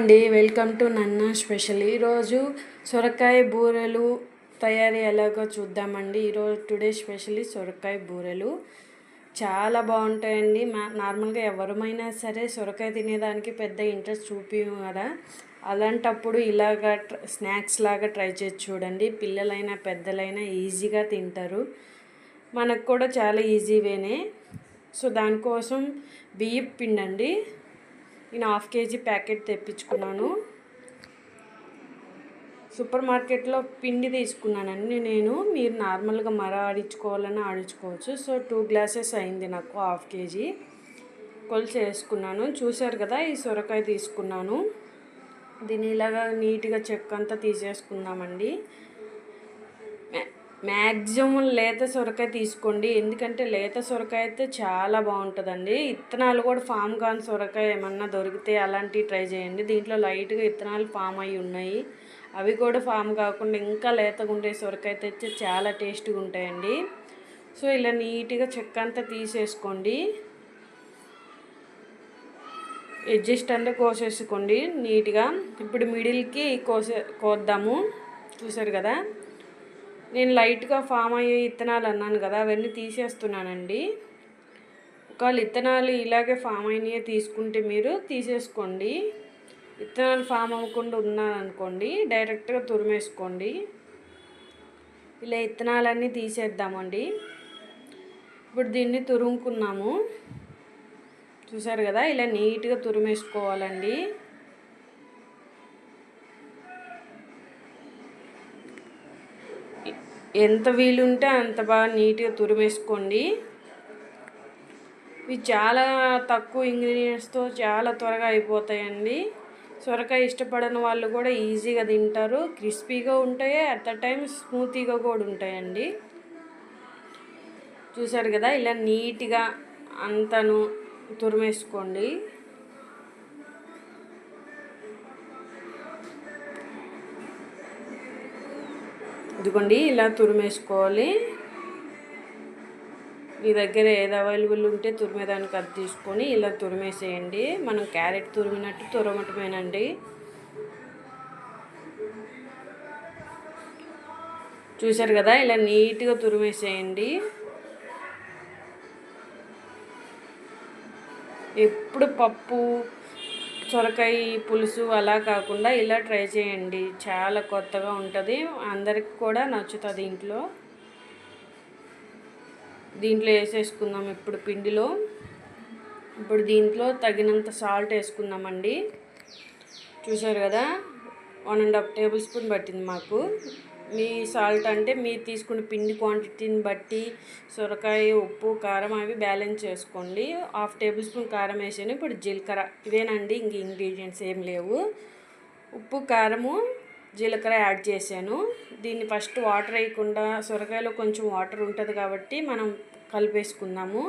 అండి welcome to నన్న special. ఈరోజు సొరకాయ బూరెలు తయారీ ఎలాగో చూద్దామండి. ఈరోజు టుడే స్పెషల్లీ సొరకాయ బూరెలు. చాలా బాగుంటాయండి. మా నార్మల్గా ఎవరమైనా సరే సొరకాయ తినేదానికి పెద్ద ఇంట్రెస్ట్ చూపించు కదా. అలాంటప్పుడు ఇలాగా ట్ర- స్నాక్స్ లాగా ట్రై చేసి చూడండి. పిల్లలైనా పెద్దలైనా ఈజీగా తింటారు. మనకు కూడా చాలా ఈజీ వేనే. సో దానికోసం బియ్యం పిండి అండి నేను హాఫ్ కేజీ ప్యాకెట్ తెప్పించుకున్నాను. సూపర్ మార్కెట్లో పిండి తీసుకున్నానండి నేను. మీరు నార్మల్గా మర ఆడించుకోవాలని ఆడించుకోవచ్చు. సో టూ గ్లాసెస్ అయింది నాకు హాఫ్ కేజీ. కొలిసి వేసుకున్నాను చూశారు కదా ఈ సొరకాయ తీసుకున్నాను. దీన్ని ఇలాగా నీట్గా చెక్క అంతా తీసేసుకుందామండి. మ్యాక్సిమం లేత సొరకాయ తీసుకోండి. ఎందుకంటే లేత సొరకాయ అయితే చాలా బాగుంటుందండి. ఇత్తనాలు కూడా ఫామ్ కాని సొరకాయ ఏమన్నా దొరికితే అలాంటివి ట్రై చేయండి. దీంట్లో లైట్గా ఇత్తనాలు ఫామ్ అయి ఉన్నాయి. అవి కూడా ఫామ్ కాకుండా ఇంకా లేతగా ఉండే సొరకాయ తెచ్చి చాలా టేస్ట్గా ఉంటాయండి. సో ఇలా నీట్గా చెక్క అంతా తీసేసుకోండి. అడ్జస్ట్ అంటే కోసేసుకోండి నీట్గా. ఇప్పుడు మిడిల్కి కోసే కోద్దాము. చూసారు కదా? నేను లైట్గా ఫామ్ అయ్యే ఇత్తనాలు అన్నాను కదా అవన్నీ తీసేస్తున్నానండి. ఒకవేళ ఇత్తనాలు ఇలాగే ఫామ్ అయినవి తీసుకుంటే మీరు తీసేసుకోండి. ఇత్తనాలు ఫామ్ అవ్వకుండా ఉన్నారనుకోండి డైరెక్ట్గా తురిమేసుకోండి. ఇలా ఇత్తనాలన్నీ తీసేద్దామండి. ఇప్పుడు దీన్ని తురుముకున్నాము. చూసారు కదా ఇలా నీట్గా తురిమేసుకోవాలండి. ఎంత వీలుంటే అంత బాగా నీట్గా తురిమేసుకోండి. ఇవి చాలా తక్కువ ఇంగ్రీడియంట్స్తో చాలా త్వరగా అయిపోతాయండి. సొరకాయ ఇష్టపడని వాళ్ళు కూడా ఈజీగా తింటారు. క్రిస్పీగా ఉంటాయి అట్ ద టైం స్మూతీగా కూడా ఉంటాయండి. చూసారు కదా ఇలా నీట్గా అంతను తురిమేసుకోండి. ఇదిగోండి ఇలా తురిమేసుకోవాలి. మీ దగ్గర ఏది అవైలబుల్ ఉంటే తురిమేదానికి అది తీసుకొని ఇలా తురిమేసేయండి. మనం క్యారెట్ తురిమినట్టు తురమటమేనండి. చూశారు కదా ఇలా నీట్గా తురిమేసేయండి. ఎప్పుడు పప్పు సొరకాయ పులుసు అలా కాకుండా ఇలా ట్రై చేయండి. చాలా కొత్తగా ఉంటుంది. అందరికి కూడా నచ్చుతుంది ఇంట్లో. దీంట్లో వేసేసుకుందాం ఇప్పుడు పిండిలో. ఇప్పుడు దీంట్లో తగినంత సాల్ట్ వేసుకుందామండి. చూసారు కదా? One and half tablespoon పట్టింది మాకు. మీ సాల్ట్ అంటే మీరు తీసుకున్న పిండి క్వాంటిటీని బట్టి సొరకాయ ఉప్పు కారం అవి బ్యాలెన్స్ చేసుకోండి. హాఫ్ టేబుల్ స్పూన్ కారం వేసాను. ఇప్పుడు జీలకర్ర. ఇవేనండి ఇంక ఇంగ్రీడియంట్స్ ఏం లేవు. ఉప్పు కారము జీలకర్ర యాడ్ చేశాను. దీన్ని ఫస్ట్ వాటర్ వేయకుండా సొరకాయలో కొంచెం వాటర్ ఉంటుంది కాబట్టి మనం కలిపేసుకుందాము.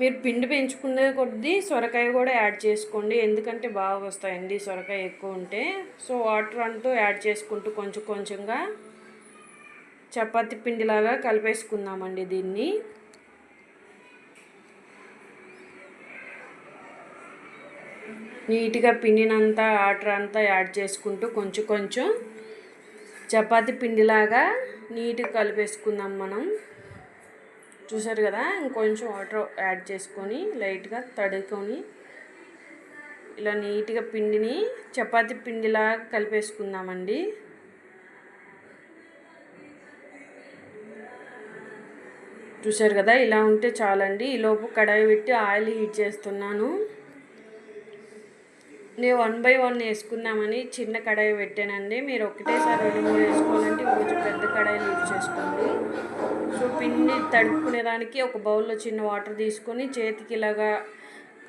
మీరు పిండి పెంచుకునే కొద్దీ సొరకాయ కూడా యాడ్ చేసుకోండి. ఎందుకంటే బాగా వస్తాయండి సొరకాయ ఎక్కువ ఉంటే. సో వాటర్ అంటూ యాడ్ చేసుకుంటూ కొంచెం కొంచెంగా చపాతి పిండిలాగా కలిపేసుకుందామండి దీన్ని. నీట్గా పిండినంతా వాటర్ అంతా యాడ్ చేసుకుంటూ కొంచెం కొంచెం చపాతి పిండిలాగా నీట్గా కలిపేసుకుందాం మనం. చూసారు కదా ఇంకొంచెం వాటర్ యాడ్ చేసుకొని లైట్గా తడుకొని ఇలా నీట్గా పిండిని చపాతి పిండిలాగా కలిపేసుకుందామండి. చూసారు కదా ఇలా ఉంటే చాలండి. ఈలోపు కడాయి పెట్టి ఆయిల్ హీట్ చేస్తున్నాను. నేను వన్ బై వన్ వేసుకుందామని చిన్న కడాయి పెట్టానండి. మీరు ఒకటేసారి రెండు మూడు వేసుకోవాలంటే కొంచెం పెద్ద కడాయిలు యూజ్ చేసుకోండి. సో పిండి తడుపుకునేదానికి ఒక బౌల్లో చిన్న వాటర్ తీసుకొని చేతికి ఇలాగా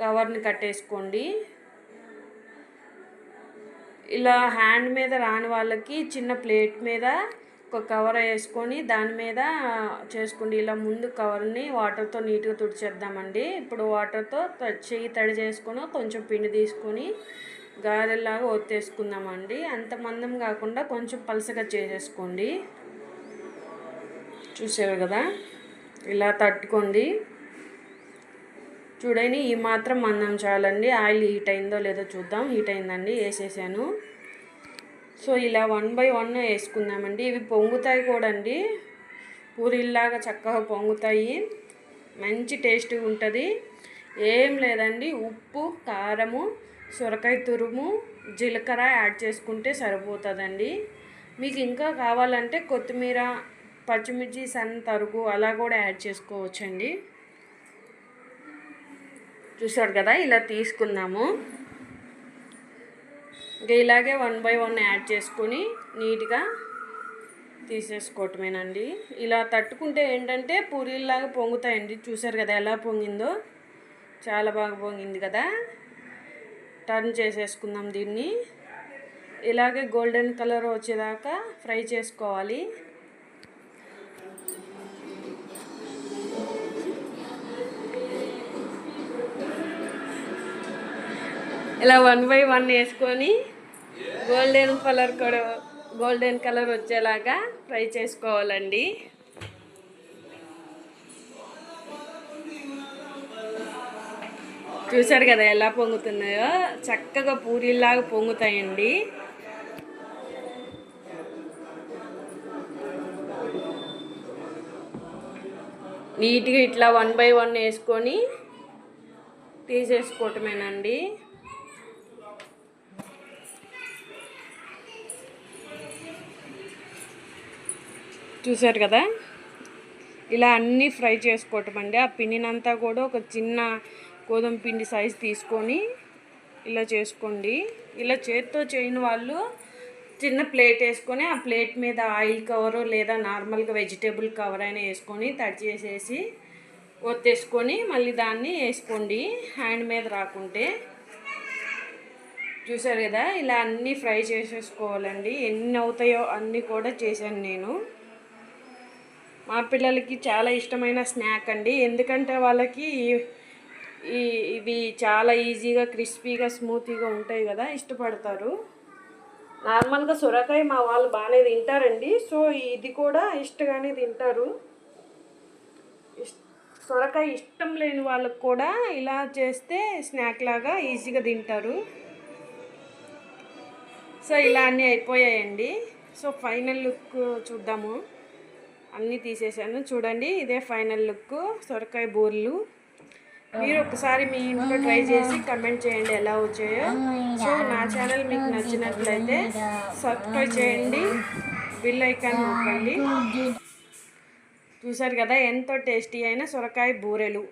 కవర్ని కట్టేసుకోండి. ఇలా హ్యాండ్ మీద రాని వాళ్ళకి చిన్న ప్లేట్ మీద ఒక కవర్ వేసుకొని దాని మీద చేసుకోండి ఇలా ముందు కవర్ని వాటర్తో నీట్గా తుడిచేద్దామండి. ఇప్పుడు వాటర్తో త- చెయ్యి తడి చేసుకొని కొంచెం పిండి తీసుకొని గారెలాగా ఒత్తేసుకుందామండి. అంత మందం కాకుండా కొంచెం పలసగా చేసేసుకోండి. చూసారు కదా? ఇలా తట్టుకోండి. చూడండి ఈ మాత్రం మందం చాలండి. ఆయిల్ హీట్ అయిందో లేదో చూద్దాం. హీట్ అయిందండి వేసేసాను. సో ఇలా వన్ బై వన్ వేసుకుందామండి. ఇవి పొంగుతాయి కూడా అండి పూరీల్లాగా చక్కగా పొంగుతాయి. మంచి టేస్ట్గా ఉంటుంది. ఏం లేదండి. ఉప్పు కారము సొరకాయ తురుము జీలకర్ర యాడ్ చేసుకుంటే సరిపోతుందండి. మీకు ఇంకా కావాలంటే కొత్తిమీర పచ్చిమిర్చి సన్న తరుగు అలా కూడా యాడ్ చేసుకోవచ్చండి. చూసారు కదా? ఇలా తీసుకుందాము. ఇంకా ఇలాగే వన్ బై వన్ యాడ్ చేసుకొని నీట్గా తీసేసుకోవటమేనండి. ఇలా తట్టుకుంటే ఏంటంటే పూరీలాగా పొంగుతాయండి. చూసారు కదా ఎలా పొంగిందో? చాలా బాగా పొంగింది కదా? టర్న్ చేసేసుకుందాం దీన్ని. ఇలాగే గోల్డెన్ కలర్ వచ్చేదాకా ఫ్రై చేసుకోవాలి. ఇలా వన్ బై వన్ వేసుకొని గోల్డెన్ కలర్ కూడా గోల్డెన్ కలర్ వచ్చేలాగా ఫ్రై చేసుకోవాలండి. చూసారు కదా ఎలా పొంగుతున్నాయో? చక్కగా పూరీలాగా పొంగుతాయండి. నీట్గా ఇట్లా వన్ బై వన్ వేసుకొని తీసేసుకోవటమేనండి. చూసారు కదా? ఇలా అన్నీ ఫ్రై చేసుకోవటం అండి. ఆ పిండినంతా కూడా ఒక చిన్న గోధుమ పిండి సైజ్ తీసుకొని ఇలా చేసుకోండి. ఇలా చేతితో చేయని వాళ్ళు చిన్న ప్లేట్ వేసుకొని ఆ ప్లేట్ మీద ఆయిల్ కవరు లేదా నార్మల్గా వెజిటేబుల్ కవర్ అయినా వేసుకొని తడి చేసేసి ఒత్తేసుకొని మళ్ళీ దాన్ని వేసుకోండి. హ్యాండ్ మీద రాకుంటే. చూసారు కదా? ఇలా అన్నీ ఫ్రై చేసేసుకోవాలండి. ఎన్ని అవుతాయో అన్నీ కూడా చేశాను నేను. మా పిల్లలకి చాలా ఇష్టమైన స్నాక్ అండి. ఎందుకంటే వాళ్ళకి ఈ ఇవి చాలా ఈజీగా క్రిస్పీగా స్మూతీగా ఉంటాయి కదా ఇష్టపడతారు. నార్మల్గా సొరకాయ మా వాళ్ళు బాగానే తింటారండి. సో ఇది కూడా ఇష్టగానే తింటారు. సొరకాయ ఇష్టం లేని వాళ్ళకి కూడా ఇలా చేస్తే స్నాక్ లాగా ఈజీగా తింటారు. సో ఇలా అన్నీ అయిపోయాయండి. సో ఫైనల్ లుక్ చూద్దాము. అన్నీ తీసేసాను. చూడండి ఇదే ఫైనల్ లుక్. సొరకాయ బూరెలు. మీరు ఒకసారి మీ ఇంట్లో ట్రై చేసి కమెంట్ చేయండి ఎలా వచ్చాయో. సో నా ఛానల్ మీకు నచ్చినట్లయితే సబ్స్క్రైబ్ చేయండి. బిల్ ఐకాన్ నొక్కండి. చూసారు కదా ఎంతో టేస్టీ అయిన సొరకాయ బూరెలు.